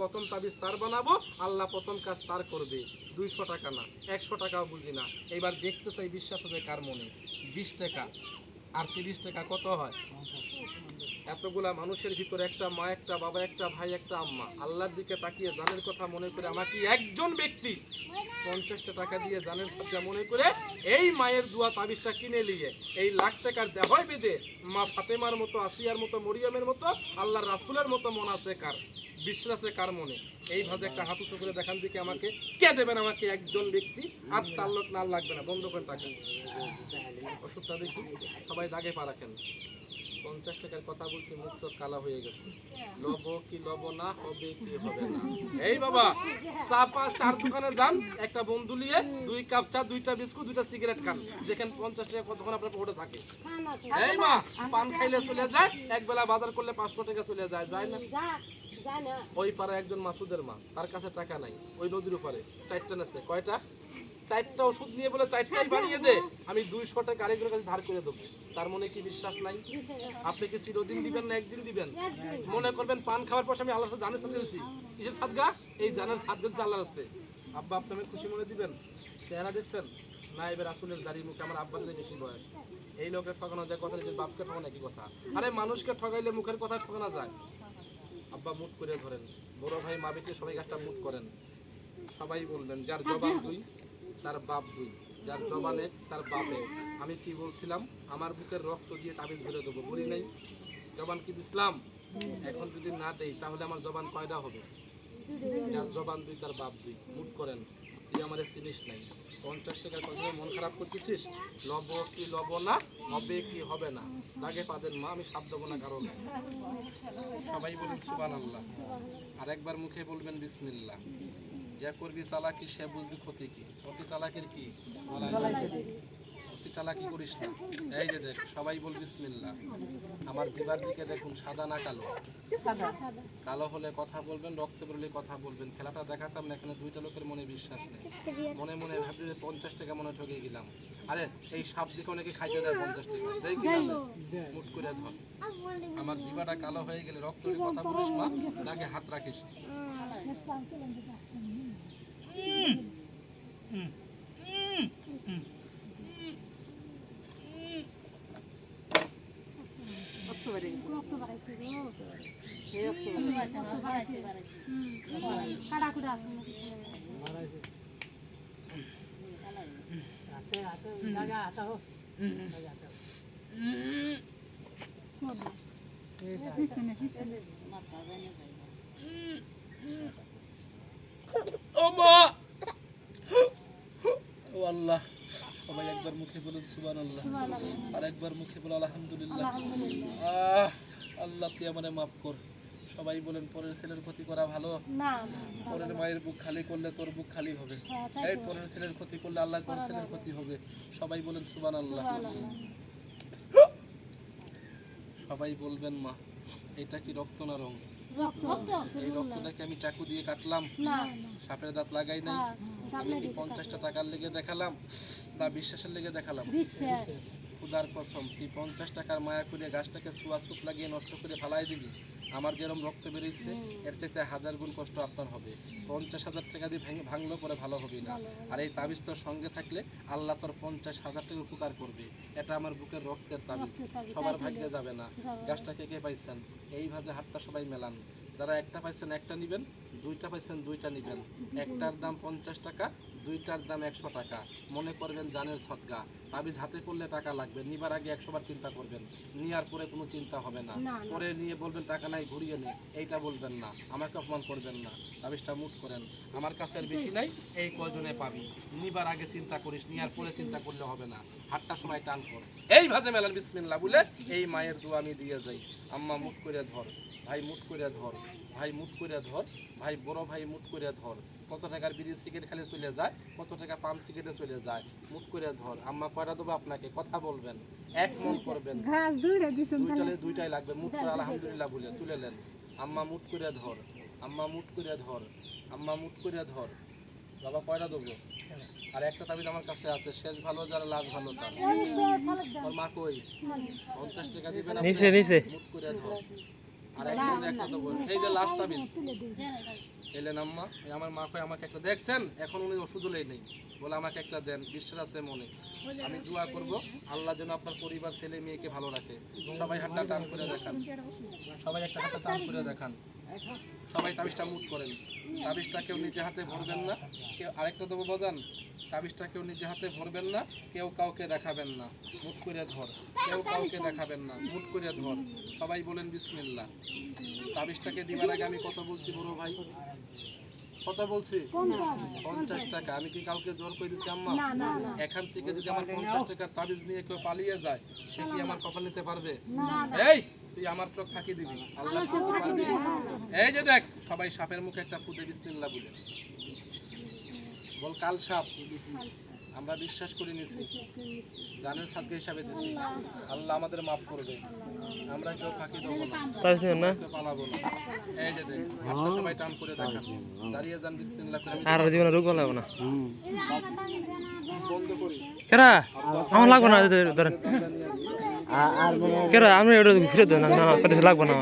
প্রথম তাবিজ তার বানাবো, আল্লাহ প্রথম কাজ তার করবে দুইশো টাকা না, একশো টাকাও বুঝি না। এবার দেখতে চাই বিশ্বাস হবে কার মনে? বিশ টাকা। আর তিরিশ টাকা কত হয়? এতগুলা মানুষের ভিতরে একটা মা, একটা বাবা, একটা ভাই, একটা আম্মা। আল্লাহর দিকে তাকিয়ে জানের কথা মনে করে আমাকে একজন ব্যক্তি পঞ্চাশটা টাকা দিয়ে জানের সাথে মনে করে এই মায়ের দোয়া তাবিজটা কিনে নিয়ে, এই লাখ টাকার দেহয় বেঁধে মা ফাতেমার মতো, আসিয়ার মতো, মরিয়মের মতো, আল্লাহর রাসুলের মতো মন আছে কার? বিশ্বাস কার মনে? এইভাবে একটা হাত উঁচু দেখান দিকে আমাকে। কে দেবেন আমাকে একজন ব্যক্তি? আর তার লোক না লাগবে না, বন্ধ করে টাকা ওষুধটা দেখি, সবাই দাগে পা রাখেন। পঞ্চাশ টাকার কথা বলছি, মুখ চোখ কালা হয়ে গেছে। লব কি লব না, হবে কি হবে না। এই বাবা চা পাঁচ চার দোকানে যান, একটা বন্ধু নিয়ে দুই কাপ চা, দুইটা বিস্কুট, দুইটা সিগারেট খান। দেখেন পঞ্চাশ টাকা কতক্ষণ আপনার পকেটে থাকে। এই মা, পান খাইলে চলে যায়, এক বেলা বাজার করলে পাঁচশো টাকা চলে যায় যায় না? ওই পাড়া একজন মাসুদের মা, তার কাছে টাকা নাই, ওই নদীর উপরে, চারটা নেছে। কয়টা? চারটা ওষুধ নিয়ে বলে চারটাই বানিয়ে দে আমি দুইশো টাকা আরেকজনের কাছে ধার করে দেবো। তার মনে কি বিশ্বাস নাই? আপনি কি চিরদিন দিবেন না একদিন দিবেন? মনে করবেন পান খাওয়ার পর আমি আল্লাহ জানের সাথে দিয়েছি কিসের সাদগা? এই জানের সাদ দিচ্ছে আল্লাহর রাস্তে আব্বা আপনি আমাকে খুশি মনে দিবেন? চেহারা দেখছেন? না এবার আসলের দাড়ি মুখে আমার আব্বার বেশি বয়স। এই লোকের ঠকানো যায় কথা নিজের বাপকে ঠকানো একই কথা? আরে মানুষকে ঠকাইলে মুখের কথা ঠকানো যায়। আব্বা মুট করে ধরেন। বড় ভাই মা বেটি সবাই একটা মুট করেন। সবাই বলবেন যার জবান দুই তার বাপ দুই, যার জবান তার বাপ। আমি কি বলছিলাম? আমার বুকের রক্ত দিয়ে তাবিজ ভরে দেবো বলি নাই? জবান কি দিছিলাম? এখন যদি না দেই, তাহলে আমার জবান কয়টা হবে। যার জবান দুই, তার বাপ দুই। মুট করেন, তুই আমার চিনিস নাই। পঞ্চাশ টাকার কথা মন খারাপ করতেছিস? লব কি লব না? হবে কি হবে না? দাগে পাদেন মা, আমি সাপ দেবো না কারণ সবাই বলুন সুবান আল্লাহ আর একবার মুখে বলবেন বিসমিল্লাহ। যা করবি চালাকি, সে বুঝবি ক্ষতি কি? অতি চালাকের কি? অতি চালাকি করিস না। এই যে দেখ, সবাই বল বিসমিল্লাহ। আমার জিবার দিকে দেখুন, সাদা না কালো? কালো হলে কথা বলবেন, রক্ত বেরোলে কথা বলবেন। খেলাটা দেখাতাম না, এখানে দুইটা লোকের মনে বিশ্বাস নেই। মনে মনে ভাবছি যে পঞ্চাশ টাকা মনে ঠকে গেলাম আরে, এই সাপ দিকে অনেকে খাইতে দেয় পঞ্চাশ টাকা। দেয় কি মুট করে ধর। আমার জিবাটা কালো হয়ে গেলে রক্ত কথা বলিস, মা? নাকি হাত রাখিস? আল্লাহ সবাই একবার মুখে বলুন সুবান আল্লাহ আর একবার মুখে বলো আলহামদুলিল্লাহ। আহ আল্লাহ তুই আমারে মাফ কর। সবাই বলেন পরের ছেলের ক্ষতি করা ভালো? পরের মায়ের বুক খালি করলে তোর বুক খালি হবে। এই পরের ছেলের ক্ষতি করলে আল্লাহ তোর ছেলের ক্ষতি হবে। সবাই বলেন সুবান আল্লাহ সবাই বলবেন মা এটা কি রক্ত না রং? এই রক্তটাকে আমি চাকু দিয়ে কাটলাম। সাপের দাঁত লাগাই নাই। আমি কি পঞ্চাশটা টাকার লেগে দেখালাম না বিশ্বাসের লেগে দেখালাম। খুদার কসম তুই পঞ্চাশ টাকার মায়া করে গাছটাকে সুয়া সুপ লাগিয়ে নষ্ট করে ফালাই দিবি। আমার যেরকম রক্ত বেরিয়েছে এর চাইতে হাজার গুণ কষ্ট আপনার হবে। পঞ্চাশ হাজার টাকা দিয়ে ভেঙে ভাঙলো পরে ভালো হবে না। আর এই তাবিজ তোর সঙ্গে থাকলে আল্লাহ তোর পঞ্চাশ হাজার টাকা উপকার করবে। এটা আমার বুকের রক্তের তাবিজ। সবার ভাগ্যে যাবে না। গাছটা কে কে পাইছেন? এইভাবে হাতটা সবাই মেলান। যারা একটা পাইছেন একটা নিবেন। দুইটা পাইছেন দুইটা নিবেন। একটার দাম পঞ্চাশ টাকা দুইটার দাম একশো টাকা। মনে করবেন জানের সৎগা তাবিজ হাতে করলে টাকা লাগবে। নিবার আগে একশো বার চিন্তা করবেন। নেওয়ার পরে কোনো চিন্তা হবে না। পরে নিয়ে বলবেন টাকা নাই ঘুরিয়ে নে। এইটা বলবেন না। আমাকে অপমান করবেন না। তাবিজটা মুট করেন। আমার কাছে আর বেশি নাই। এই কয়জনে পাবি? নিবার আগে চিন্তা করিস নেওয়ার পরে চিন্তা করলে হবে না। হাতটা সময় টান কর। এই ভাজে মেলার বিসমিল্লা বলে এই মায়ের দোয়া আমি দিয়ে যাই। আম্মা মুখ করে ধর। ভাই মুট করে ধর ভাই মুট করে ধর ভাই বড় ভাই মুট করে ধর। কত টাকার বিড়ি সিগারেট খালি চলে যায় কত টাকা পান সিগারেটে চলে যায়। মুট করে ধর আম্মা কয়টা দেবো আপনাকে? কথা বলবেন এক মন করবেন। ঘাস দুইটা দিছুন দুইটালে দুইটাই লাগবে মুট করে আলহামদুলিল্লাহ বলে তুলে নেন। আম্মা মুট করে ধর আম্মা মুট করে ধর আম্মা মুট করে ধর। বাবা কয়টা দেবো? আর একটা তাবিজ আমার কাছে আছে শেষ ভালো যারা লাভ ভালো তার। মা কই? পঞ্চাশ টাকা দিবেন নিচে নিচে। মুট করে ধর। আমার মা কয়, আমাকে একটা দেখছেন? এখন উনি ওষুধ নেই। বলে, আমাকে একটা দেন আছে মনে। আমি দোয়া করব, আল্লাহ যেন আপনার পরিবার, ছেলে, মেয়েকে ভালো রাখে। সবাই হাতটা টান করে দেখান। সবাই একটা হাতটা টান করে দেখান। সবাই তাবিজটা মুট করেন। তাবিজটা কেউ নিজে হাতে ভরবেন না। কেউ আরেকটা দেবো, বাজান? তাবিজটা কেউ নিজে হাতে ভরবেন না কেউ কাউকে দেখাবেন না। মুট করে ধর। কেউ কাউকে দেখাবেন না মুট করে ধর। সবাই বলেন বিসমিল্লাহ। তাবিজটাকে দিবার আগে আমি কত বলছি বড় ভাই। কত বলছি? পঞ্চাশ টাকা। আমি কি কাউকে জোর করে দিচ্ছি আম্মা? এখান থেকে যদি আমার পঞ্চাশ টাকার তাবিজ নিয়ে কেউ পালিয়ে যায় সে কি আমার কপাল নিতে পারবে? এই তুই আমার চোখ ফাঁকি দিবি। আল্লাহ এই যে দেখ সবাই সাপের মুখে একটা ফুটে বিসমিল্লাহ বলে। বল কাল সাপ। আমরা বিশ্বাস করে নিয়েছি। জানের সাথে হিসাবে দিছি আল্লাহ আমাদের মাফ করবে। আমরা কেউ ফাঁকি দেবো না কেউ পালাবো না। এই যে দেখ সবাই টান করে দেখান দাঁড়িয়ে যান বিসমিল্লাহ করে। আর জীবনে রোগ লাগবে না। কেরা। আমার লাগবে না ধরেন। কেরা? আমি ওটা ফিরে দেন না লাগবে না।